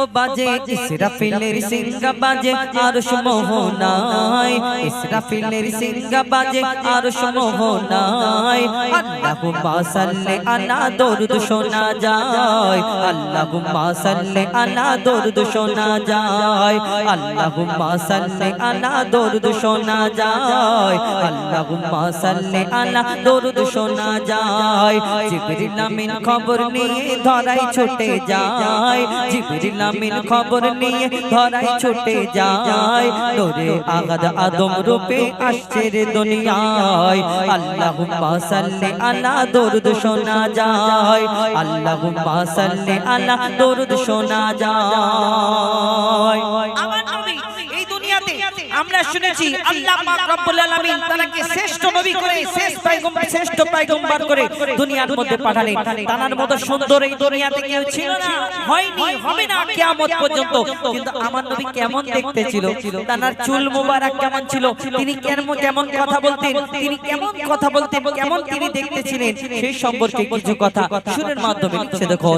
ও বাজে ইসরাফিলের সিংহা বাজে আরশ মোহনায় ইসরাফিলের সিংহা বাজে আরশ মোহনায় আল্লাহুম্মা সাল্লি আলা দরুদ, শোনা যায়। আল্লাহুম্মা সাল্লি আলা দরুদ, শোনা যায়। আল্লাহুম্মা সাল্লি আলা দরুদ, শোনা যায়। আল্লাহুম্মা সাল্লি আলা দরুদ, শোনা যায়। জিবরিল আমিন খবর নিয়ে ধরাই ছুটে যায়। জিবরিল আমিন খবর নিয়ে ধরাই ছুটে যায়। নূরে আগাদ আদম রূপে আসছে রে দুনিয়ায়। আল্লাহুম্মা সাল্লি আলা দরুদ শোনা যায়। আল্লাহুম্মা সাল্লি আলা দরুদ শোনা যায় আমার নবী এই দুনিয়াতে আমরা শুনেছি আল্লাহ পাক রব্বুল আলামিন তাকে শ্রেষ্ঠ নবী করে শেষ পয়গম্বর শ্রেষ্ঠ পয়গম্বর করে দুনিয়ার মধ্যে পাঠালেন। তার মতো সুন্দর এই দুনিয়াতে কেউ ছিল না। হয়নি হবে না কিয়ামত পর্যন্ত। কিন্তু আমার নবী কেমন দেখতে ছিল তার চুল মোবারক কেমন ছিল? তিনি কেমন কেমন কথা বলতেন? তিনি কেমন কথা বলতেন? কেমন তিনি দেখতে ছিলেন সেই সম্পর্কে কিছু কথা সুরের মাধ্যমে লিখছে দেখো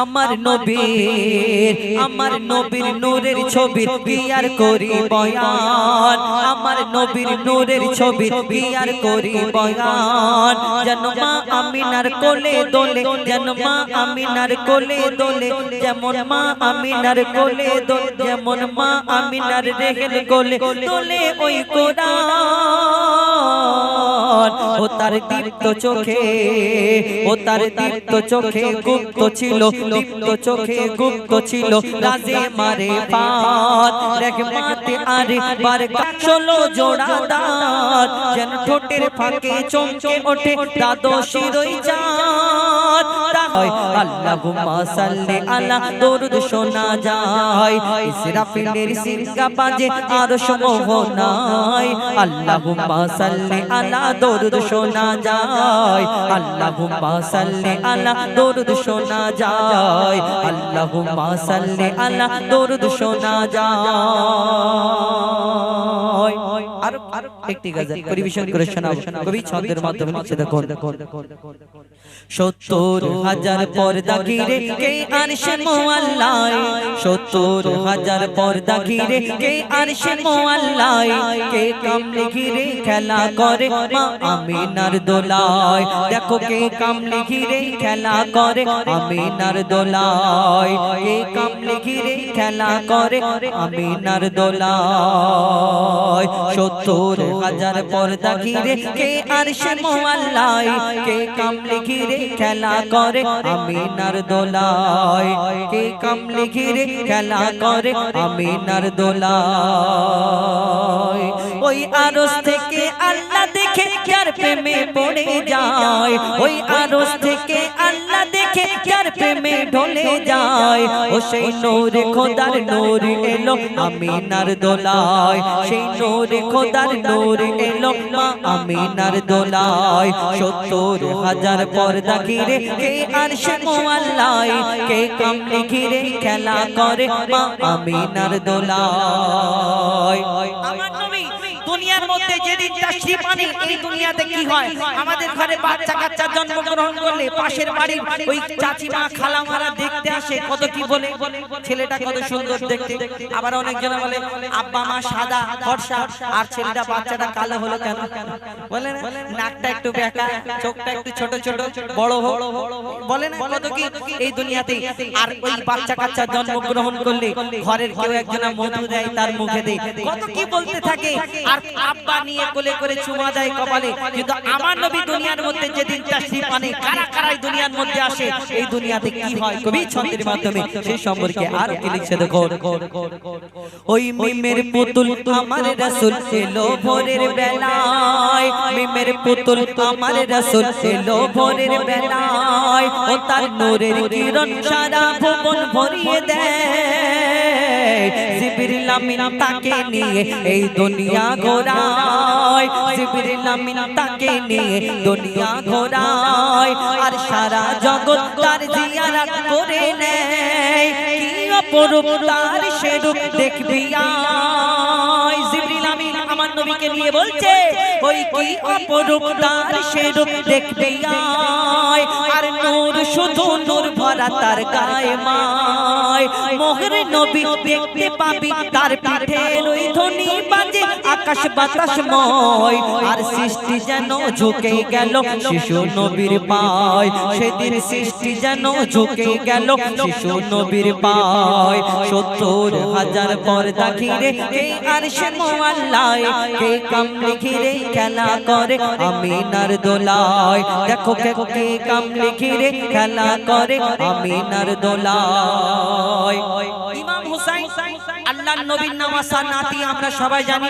আমার নবীর আমার নবীর নূরের ছবি বিয়ার করি বয়ান। আমার নবীর নূরের ছবি বিয়ার করি বয়ান। যেন মা আমিনার কোলে দোলে, যেন মা আমিনার কোলে দোলে, যেমন মা আমিনার কোলে দোলে, যেমন মা আমিনার রেহেল কোলে দোলে ওই কোরআন। ও তার দীপ্ত চোখে, ও তার দীপ্ত চোখে গুপ্ত ছিল, দীপ্ত চোখে গুপ্ত ছিল, রাজে মারে পাত রেখমাতে আরে বার ষোলো জোড়া দাঁত, যেন ঠোঁটের ফাঁকে চমকে ওঠে দ্বাদশী রই চাঁদ আল্লাহুম্মা সাল্লি আলা দরুদ শোনা যায়। ইসরাফিলের সিংহা বাজে আরশ মোহনায় আল্লাহুম্মা সাল্লি আলা দরুদ শোনা যায়। আল্লাহুম্মা সাল্লি আলা দরুদ শোনা যায়। আল্লাহুম্মা সাল্লি আলা দরুদ শোনা যায়। আর আর একটি গজল পরিবেশন করে শোনাবো। কবি ছন্দের মাধ্যমে লিখছে দেখো সত্তর হাজার পর্দা ঘিরে কে আরশে মোয়াল্লায়? সত্তর হাজার পর্দা ঘিরে কে আরশে মোয়াল্লায়? কে কামলে ঘিরে খেলা করে? মা আমিনার দোলায়। দেখো কে কামলে ঘিরে খেলা করে। আমিনার দোলায়। কে কামলে ঘিরে খেলা করে? আমিনার দোলায়। সত্তর হাজার পর্দা ঘিরে কে আরশে মোয়াল্লায় কে কামলে ঘিরে খেলা করে? আমিনার দোলায়। কে কামলে ঘিরে খেলা করে? আমিনার দোলায়। ওই আরস থেকে আল্লাহ দেখে যার প্রেমে পড়ে যায়। ওই আরস থেকে আল্লাহ দেখে যার প্রেমে ঢলে যায়। ও সেই নূরে খোদার নূর এলো আমিনার দোলায়। সেই নূরে খোদার নূর এলো মা আমিনার দোলায়। সত্তর হাজার পর্দা ঘিরে কে আর সে মোয়াল্লায়। কে কামলে ঘিরে খেলা করে মা আমিনার দোলায়। আমার দুনিয়ার মধ্যে যেদিন তাশরিফ আনে এই দুনিয়াতে কি হয়? আমাদের ঘরে বাচ্চা কাচ্চা জন্মগ্রহণ করলে পাশের বাড়ির ওই চাচিমা খালামারা দেখতে আসে কত কি বলে। ছেলেটা কত সুন্দর দেখতে। আবার অনেকজন বলে আব্বা মা সাদা ফর্সা আর ছেলেটা বাচ্চাটা কালো হলো কেন? বলে না? নাকটা একটু বেঁকা চোখটা একটু ছোট ছোট বড় হোক। বলে না কত কি? এই দুনিয়াতে আর ওই বাচ্চা কাচ্চা জন্মগ্রহণ করলে ঘরের কেউ একজনা মধু দেয় তার মুখে দেয়। কত কি বলতে থাকে আর এই দুনিয়াতে কি হয় কবি ছন্দের মাধ্যমে? সম্পর্কে আর কি লিখছে দেখো। ওই মিমের পুতুল আমার রসুল এলো ভোরের বেলায়। মিমের পুতুল আমার রসুল এলো ভোরের বেলায়। ও তার নূরের কিরণ সারা ভুবন ভরিয়ে দেয়। জিবরিল আমিন তাকে নিয়ে এই দুনিয়া ঘোরায়। জিবরিল আমিন তাকে নিয়ে দুনিয়া ঘোরায়। আর সারা জগৎ তার জিয়ারত করে নেয়। কি অপরূপ তার সেরূপ দেখবি আমার নবীকে নিয়ে বলছে ওই কি অপরূপ তার সে রূপ দেখবে আয় আর নূর শুধু নূর ভরা তার গায়ে মায়। মোহরে নবী দেখতে পাবি তার পিঠে রই বাজে আকাশ বাতাস ময় আর সৃষ্টি যেন ঝুঁকে গেল শিশু নবীর পায়। সেদিন সৃষ্টি যেন ঝুঁকে গেল শিশু নবীর পায়। সত্তর হাজার পর্দা ঘিরে আর সে মোয়াল্লায়? কে কামলে ঘিরে খেলা করে আমিনার দোলায়? দেখো কে কে কামলে ঘিরে খেলা করে আমিনার দোলায়। ইমাম আল্লাহর নবীর নামাসা নাতি আমরা সবাই জানি।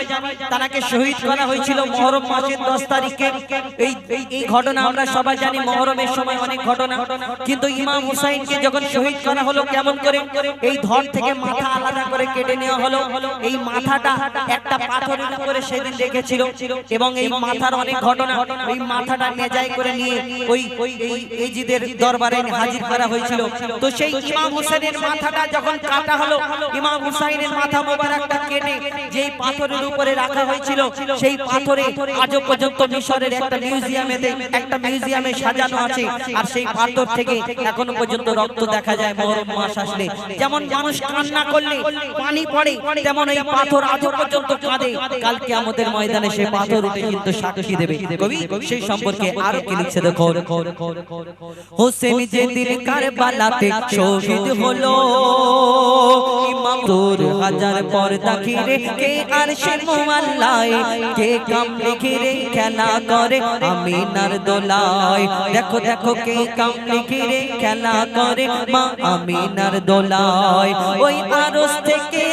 তারাকে শহীদ করা হয়েছিল মহরম মাসের 10 তারিখে। এই, এই- ঘটনা আমরা সবাই জানি, মহরমের সময় অনেক ঘটনা। কিন্তু ইমাম হুসাইনকে যখন শহীদ করা হলো কেমন করে? এই ধর থেকে মাথা আলাদা করে কেটে নেওয়া হলো। এই মাথাটা একটা পাথরের উপরে সেদিন রেখেছিল। এবং এই মাথার অনেক ঘটনা, ওই মাথাটা নেজাই করে নিয়ে ওই ওই এই এজিদের দরবারে হাজির করা হয়েছিল। তো সেই ইমাম হুসেনের মাথাটা যখন কাটা হলো, ইমাম হুসাইনের মাথা মোবারকটা কেটে যেই পাথরের উপরে রাখা হয়েছিল, সেই পাথরে আজও পর্যন্ত মিশরের একটা মিউজিয়ামেতে একটা মিউজিয়ামে সাজানো আছে। আর সেই পাথর থেকে এখনও পর্যন্ত রক্ত দেখা যায়, মহরম মাস আসলে। যেমন মানুষ কান্না করলে পানি পড়ে, তেমন এই পাথর আজও পর্যন্ত কাঁদে। কালকে আমাদের ময়দানে সেই পাথর উঠে কিন্তু সাক্ষী দেবে। কবি, সেই সম্পর্কে আরও কি লিখছে দেখো হোসেন যে দিন কারবালাতে শহীদ হলো ইমাম তোর হাজার পর্দা ঘিরে কে আর সে মোয়াল্লায় কে কামলে ঘিরে খেলা করে আমি নার দোলায়। দেখো দেখো কে কামলে ঘিরে খেলা করে মা আমি নার দোলায়। ওই আরস থেকে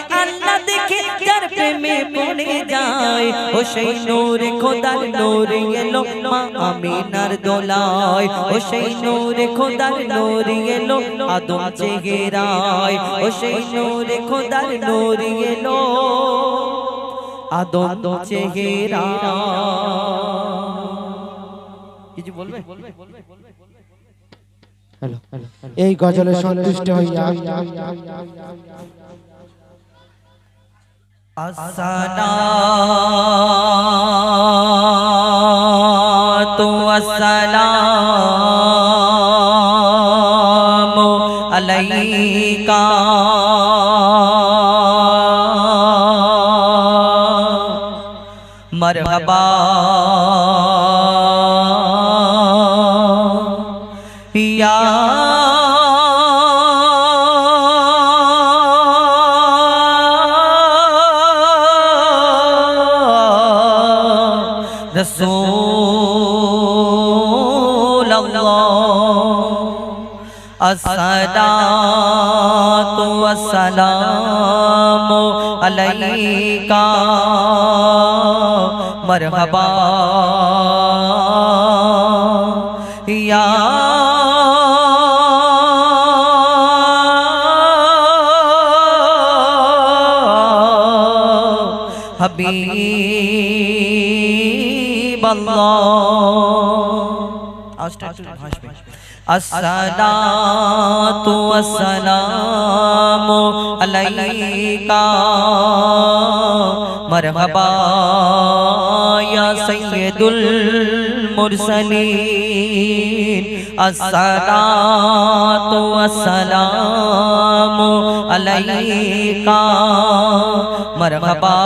পড়ে যায়। ও সেই নূরে, খোদার নূরে এলো মা আমিনার দোলায়। ও সেই নূরে, খোদার নূরে এলো আদম চেহারায়। ও সেই নূরে, খোদার নূরে এলো আদম চেহারা কিছু বলবে? এই গজলে সন্তুষ্ট হইয়া السلام تو السلام مرحبا. یا রসূল আসসালাতু ওয়াসসালামু আলাইকা। মারহাবা। ইয়া হাবিব अस्सलातु वस्सलामु अलैका मरहबा या सैयदुल मुरसलीन अस्सलातु वस्सलामु अलैका मरहबा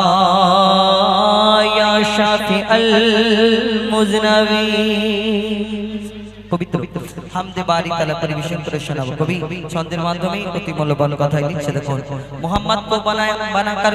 या शाफिअल मुजनबी পবিত্র। হামদে বারি তালা পরিবেশন করে শোনাবো। কবি, ছন্দের মাধ্যমে অতি মূল্যবান কথা দিচ্ছে দেখুন, মোহাম্মদ কো বানাকার